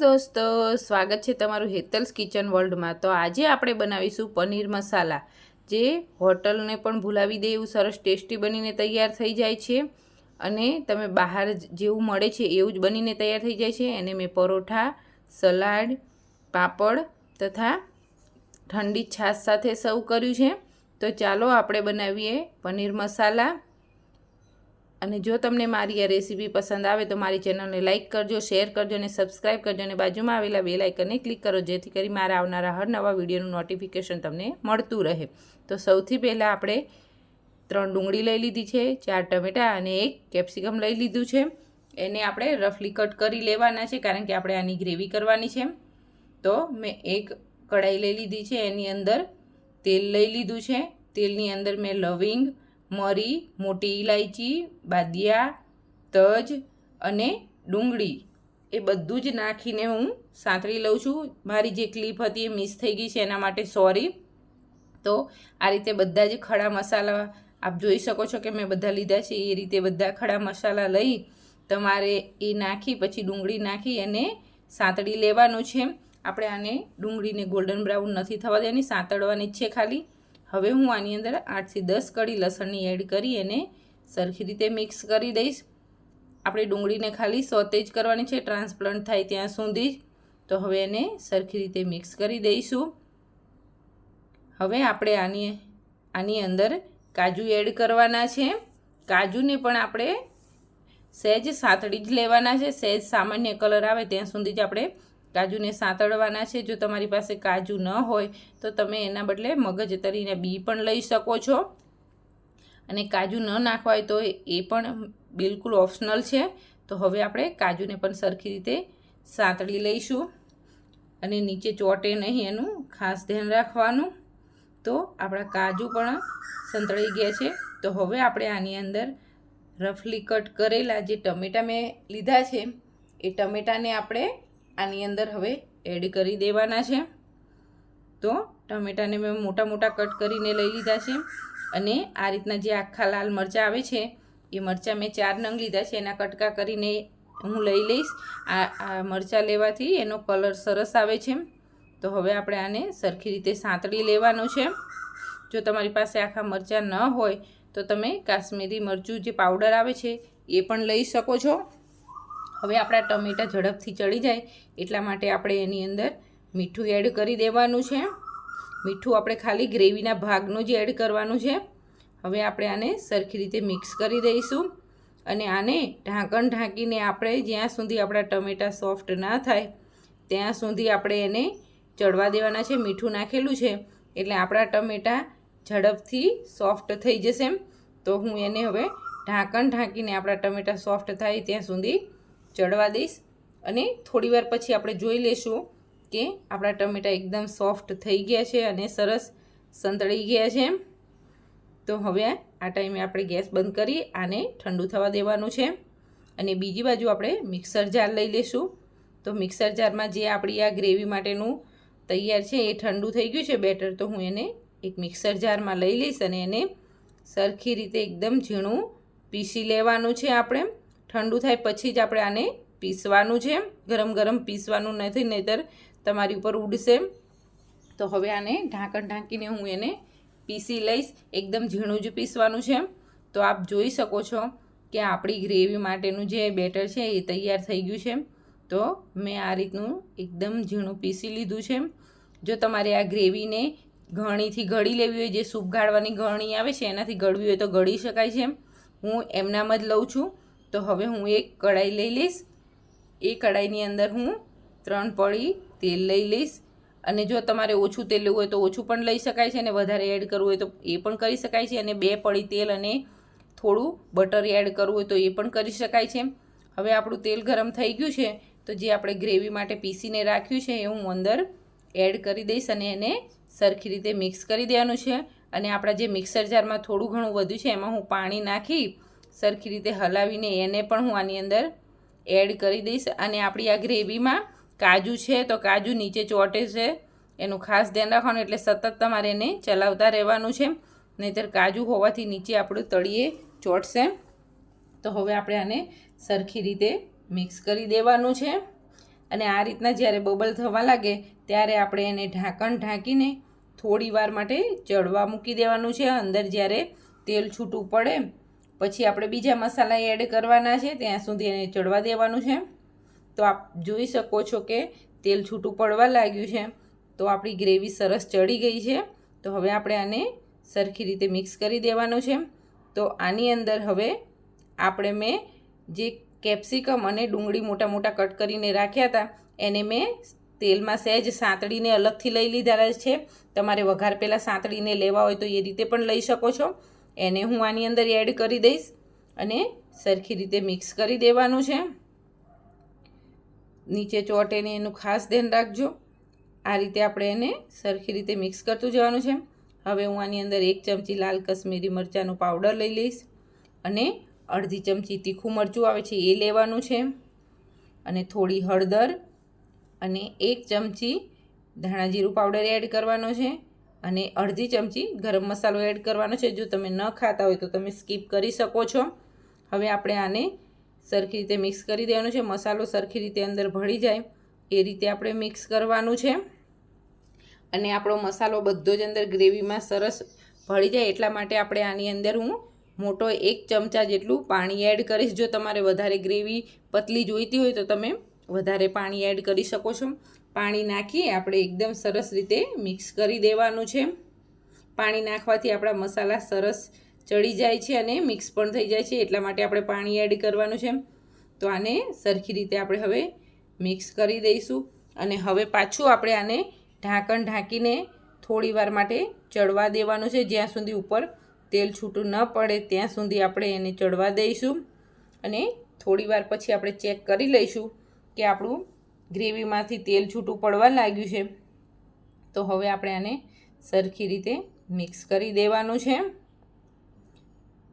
દોસ્તો, સ્વાગત છે તમારું હેતલ્સ કિચન વર્લ્ડમાં. તો આજે આપણે બનાવીશું પનીર મસાલા, જે હોટલને પણ ભૂલાવી દે એવું સરસ ટેસ્ટી બનીને તૈયાર થઈ જાય છે. અને તમે બહાર જેવું મળે છે એવું જ બનીને તૈયાર થઈ જાય છે. એને મેં પરોઠા, સલાડ, પાપડ તથા ઠંડી છાશ સાથે સર્વ કર્યું છે. તો ચાલો આપણે બનાવીએ પનીર મસાલા. અને જો તમને મારી આ રેસીપી પસંદ આવે તો મારી ચેનલને લાઇક કરજો, શેર કરજો અને સબસ્ક્રાઇબ કરજો અને બાજુમાં આવેલા બે લાઇકનને ક્લિક કરો જેથી કરી મારા આવનારા હર નવા વિડીયોનું નોટિફિકેશન તમને મળતું રહે. તો સૌથી પહેલાં આપણે ત્રણ ડુંગળી લઈ લીધી છે, ચાર ટમેટાં અને એક કેપ્સિકમ લઈ લીધું છે. એને આપણે રફલી કટ કરી લેવાના છે કારણ કે આપણે આની ગ્રેવી કરવાની છે. તો મેં એક કઢાઈ લઈ લીધી છે, એની અંદર તેલ લઈ લીધું છે. તેલની અંદર મેં લવિંગ મરી, મોટી ઇલાયચી બાદિયા, તજ અને ડુંગળી. એ બધું જ નાખીને હું સાંતળી લઉં છું. મારી જે ક્લિપ હતી એ મિસ થઈ ગઈ છે એના માટે સોરી. તો આ રીતે બધા જ ખડા મસાલા, આપ જોઈ શકો છો કે મેં બધા લીધા છે. એ રીતે બધા ખડા મસાલા લઈ તમારે એ નાખી, પછી ડુંગળી નાખી અને સાંતળી લેવાનું છે. આપણે આને ડુંગળીને ગોલ્ડન બ્રાઉન નથી થવા દેવાની, સાંતળવાની છે ખાલી. હવે હું આની અંદર આઠથી દસ કડી લસણની એડ કરી એને સરખી રીતે મિક્સ કરી દઈશ. આપણે ડુંગળીને ખાલી સોતેજ કરવાની છે ટ્રાન્સપ્લાન્ટ થાય ત્યાં સુધી તો હવે એને સરખી રીતે મિક્સ કરી દઈશું. હવે આપણે આની આની અંદર કાજુ એડ કરવાના છે. કાજુને પણ આપણે સહેજ સાતડી જ લેવાના છે. સહેજ સામાન્ય કલર આવે ત્યાં સુધી જ આપણે કાજુને સાંતળવાના છે. જો તમારી પાસે કાજુ ન હોય, તો તમે એના બદલે મગજ તરીને બી પણ લઈ શકો છો. અને કાજુ ન નાખવા હોય તો એ પણ બિલકુલ ઓપ્શનલ છે. તો હવે આપણે કાજુને પણ સરખી રીતે સાંતળી લઈશું. અને નીચે ચોટે નહીં એનું ખાસ ધ્યાન રાખવાનું. તો આપણા કાજુ પણ સંતળાઈ ગયા છે. તો હવે આપણે આની અંદર રફલી કટ કરેલા જે ટમેટાં મેં લીધા છે, એ ટમેટાને આપણે આની અંદર હવે એડ કરી દેવાના છે. તો ટમેટાને મેં મોટા મોટા કટ કરીને લઈ લીધા છે અને આ રીતના જે આખા લાલ મરચાં આવે છે, એ મરચાં મેં ચાર નંગ લીધા છે. એના કટકા કરીને હું લઈ લઈશ. આ આ મરચાં લેવાથી એનો કલર સરસ આવે છે. તો હવે આપણે આને સરખી રીતે સાંતળી લેવાનું છે. જો તમારી પાસે આખા મરચાં ન હોય, તો તમે કાશ્મીરી મરચું જે પાવડર આવે છે, એ પણ લઈ શકો છો. હવે આપણા ટમેટાં ઝડપથી ચડી જાય એટલા માટે આપણે એની અંદર મીઠું એડ કરી દેવાનું છે. મીઠું આપણે ખાલી ગ્રેવીના ભાગનું જ એડ કરવાનું છે. હવે આપણે આને સરખી રીતે મિક્સ કરી દઈશું અને આને ઢાંકણ ઢાંકીને આપણે જ્યાં સુધી આપણા ટમેટાં સોફ્ટ ના થાય ત્યાં સુધી આપણે એને ચડવા દેવાના છે. મીઠું નાખેલું છે એટલે આપણા ટમેટાં ઝડપથી સોફ્ટ થઈ જશે. તો હું એને હવે ઢાંકણ ઢાંકીને આપણા ટમેટાં સોફ્ટ થાય ત્યાં સુધી ચડવા દઈશ અને થોડીવાર પછી આપણે જોઈ લેશું કે આપણા ટમેટાં એકદમ સોફ્ટ થઈ ગયા છે અને સરસ સંતળાઈ ગયા છે તો હવે આ ટાઈમે આપણે ગેસ બંધ કરી આને ઠંડુ થવા દેવાનું છે. અને બીજી બાજુ આપણે મિક્સર જાર લઈ લઈશું તો મિક્સર જારમાં જે આપણી આ ગ્રેવી માટેનું તૈયાર છે એ ઠંડુ થઈ ગયું છે બેટર, તો હું એને એક મિક્સર જારમાં લઈ લઈશ અને એને સરખી રીતે એકદમ ઝીણું પીસી લેવાનું છે આપણે. ઠંડુ થાય પછી જ આપણે આને પીસવાનું છે. ગરમ ગરમ પીસવાનું નથી, નહીતર તમારી ઉપર ઉડશે. તો હવે આને ઢાંકણ ઢાંકીને હું એને પીસી લઈશ. એકદમ ઝીણું જ પીસવાનું છે. તો આપ જોઈ શકો છો કે આપણી ગ્રેવી માટેનું જે બેટર છે એ તૈયાર થઈ ગયું છે. તો મેં આ રીતનું એકદમ ઝીણું પીસી લીધું છે. જો તમારે આ ગ્રેવીને ઘણીથી ગળી લેવી હોય, જે સૂપ ગાળવાની ઘણી આવે છે, એનાથી ગળવી હોય તો ગળી શકાય છે. હું એમનામ જ લઉં છું. તો હવે હું એક કઢાઈ લઈ લઈશ. એ કઢાઈની અંદર હું ત્રણ પળી તેલ લઈ લઈશ. અને જો તમારે ઓછું તેલ લેવું હોય તો ઓછું પણ લઈ શકાય છે અને વધારે એડ કરવું હોય તો એ પણ કરી શકાય છે. અને બે પળી તેલ અને થોડું બટર એડ કરવું હોય તો એ પણ કરી શકાય છે. હવે આપણું તેલ ગરમ થઈ ગયું છે તો જે આપણે ગ્રેવી માટે પીસીને રાખ્યું છે એ હું અંદર એડ કરી દઈશ અને એને સરખી રીતે મિક્સ કરી દેવાનું છે. અને આપણા જે મિક્સર જારમાં થોડું ઘણું વધ્યું છે એમાં હું પાણી નાખી સરખી રીતે હલાવીને એને પણ હું આની અંદર એડ કરી દઈશ. અને આપણી આ ગ્રેવીમાં કાજુ છે, તો કાજુ નીચે ચોટે છે. એનું ખાસ ધ્યાન રાખવાનું, એટલે સતત તમારે એને ચલાવતા રહેવાનું છે. નહીંતર કાજુ હોવાથી નીચે આપણું તળિયે ચોટશે. તો હવે આપણે આને સરખી રીતે મિક્સ કરી દેવાનું છે. અને આ રીતના જ્યારે બબલ થવા લાગે, ત્યારે આપણે એને ઢાંકણ ઢાંકીને થોડી વાર માટે ચડવા મૂકી દેવાનું છે. અંદર જ્યારે તેલ છૂટું પડે પછી આપણે બીજા મસાલા એડ કરવાના છે, ત્યાં સુધી એને ચડવા દેવાનું છે. તો આપ જોઈ શકો છો કે તેલ છૂટું પડવા લાગ્યું છે. તો આપણી ગ્રેવી સરસ ચડી ગઈ છે. તો હવે આપણે આને સરખી રીતે મિક્સ કરી દેવાનું છે. તો આની અંદર હવે આપણે મેં જે કેપ્સિકમ અને ડુંગળી મોટા મોટા કટ કરીને રાખ્યા હતા, એને મેં તેલમાં સહેજ સાંતળીને અલગથી લઈ લીધા છે. તમારે વઘાર પહેલાં સાંતળીને લેવા હોય તો એ રીતે પણ લઈ શકો છો. એને હું આની અંદર એડ કરી દઈશ અને સરખી રીતે મિક્સ કરી દેવાનું છે. નીચે ચોટે ને એનું ખાસ ધ્યાન રાખજો. આ રીતે આપણે એને સરખી રીતે મિક્સ કરતું જવાનું છે. હવે હું આની અંદર એક ચમચી લાલ કશ્મીરી મરચાંનું પાવડર લઈ લઈશ અને અડધી ચમચી તીખું મરચું આવે છે એ લેવાનું છે. અને થોડી હળદર અને એક ચમચી ધાણા જીરું પાવડર એડ કરવાનો છે. અને અડધી ચમચી ગરમ મસાલો એડ કરવાનો છે. જો તમે ન ખાતા હોય તો તમે સ્કીપ કરી શકો છો. હવે આપણે આને સરખી રીતે મિક્સ કરી દેવાનું છે. મસાલો સરખી રીતે અંદર ભળી જાય. એ રીતે આપણે મિક્સ કરવાનું છે. અને આપણો મસાલો બધો જ અંદર ગ્રેવીમાં સરસ ભળી જાય એટલા માટે આપણે આની અંદર હું મોટો એક ચમચા જેટલું પાણી એડ કરીશ. જો તમારે વધારે ગ્રેવી પતલી જોઈતી હોય તો તમે વધારે પાણી એડ કરી શકો છો. પાણી નાખી આપણે એકદમ સરસ રીતે મિક્સ કરી દેવાનું છે. પાણી નાખવાથી આપણા મસાલા સરસ ચડી જાય છે અને મિક્સ પણ થઈ જાય છે, એટલા માટે આપણે પાણી એડ કરવાનું છે. તો આને સરખી રીતે આપણે હવે મિક્સ કરી દઈશું અને હવે પાછું આપણે આને ઢાંકણ ઢાંકીને થોડી વાર માટે ચડવા દેવાનું છે, જ્યાં સુધી ઉપર તેલ છૂટું ન પડે ત્યાં સુધી આપણે એને ચડવા દઈશું. અને થોડી વાર પછી આપણે ચેક કરી લઈશું કે આપણું ગ્રેવીમાંથી તેલ છૂટું પડવા લાગ્યું છે. તો હવે આપણે આને સરખી રીતે મિક્સ કરી દેવાનું છે.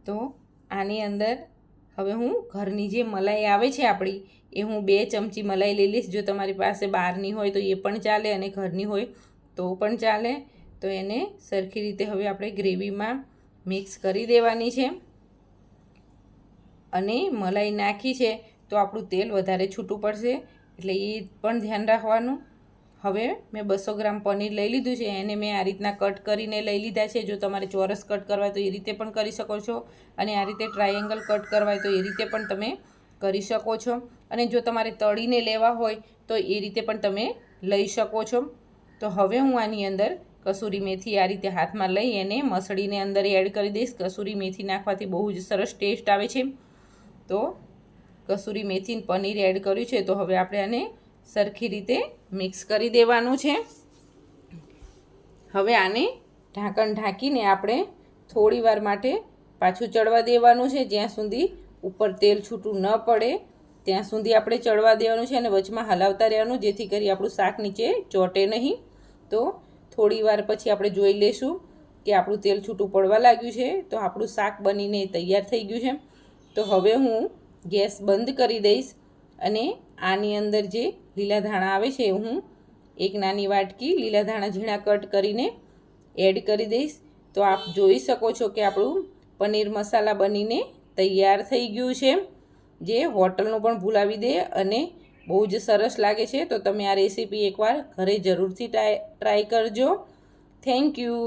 તો આની અંદર હવે હું ઘરની જે મલાઈ આવે છે આપણી, એ હું બે ચમચી મલાઈ લઈ લઈશ. જો તમારી પાસે બહારની હોય તો એ પણ ચાલે અને ઘરની હોય તો પણ ચાલે. તો એને સરખી રીતે હવે આપણે ગ્રેવીમાં મિક્સ કરી દેવાની છે. અને મલાઈ નાખી છે તો આપણું તેલ વધારે છૂટું પડશે. એટલે એ પણ ધ્યાન રાખવાનું. હવે મેં બસો ગ્રામ પનીર લઈ લીધું છે, એને મેં આ રીતના કટ કરીને લઈ લીધા છે. જો તમારે ચોરસ કટ કરવા તો એ રીતે પણ કરી શકો છો અને આ રીતે ટ્રાયેંગલ કટ કરવા તો એ રીતે પણ તમે કરી શકો છો. અને જો તમારે તળીને લેવા હોય તો એ રીતે પણ તમે લઈ શકો છો. તો હવે હું આની અંદર કસૂરી મેથી આ રીતે હાથમાં લઈ એને મસળીને અંદર એડ કરી દઈશ. કસૂરી મેથી નાખવાથી બહુ જ સરસ ટેસ્ટ આવે છે. તો કસૂરી મેથી પનીર એડ કર્યું છે, તો હવે આપણે આને સરખી રીતે મિક્સ કરી દેવાનું છે. હવે આને ઢાંકણ ઢાંકીને આપણે થોડીવાર માટે પાછું ચડવા દેવાનું છે, જ્યાં સુધી ઉપર તેલ છૂટું ન પડે. ત્યાં સુધી આપણે ચડવા દેવાનું છે અને વચમાં હલાવતા રહેવાનું, જેથી કરી આપણું શાક નીચે ચોટે નહીં. તો થોડીવાર પછી આપણે જોઈ લઈશું કે આપણું તેલ છૂટું પડવા લાગ્યું છે, તો આપણું શાક બનીને તૈયાર થઈ ગયું છે. તો હવે હું ગેસ બંધ કરી દઈશ અને આની અંદર જે લીલા ધાણા આવે છે, હું એક નાની વાટકી લીલા ધાણા ઝીણા કટ કરીને એડ કરી દઈશ. તો આપ જોઈ શકો છો કે આપણું પનીર મસાલા બનીને તૈયાર થઈ ગયું છે. જે હોટલનું પણ ભૂલાવી દે અને બહુ જ સરસ લાગે છે. તો તમે આ રેસીપી એકવાર ઘરે જરૂરથી ટ્રાય ટ્રાય કરજો. Thank you.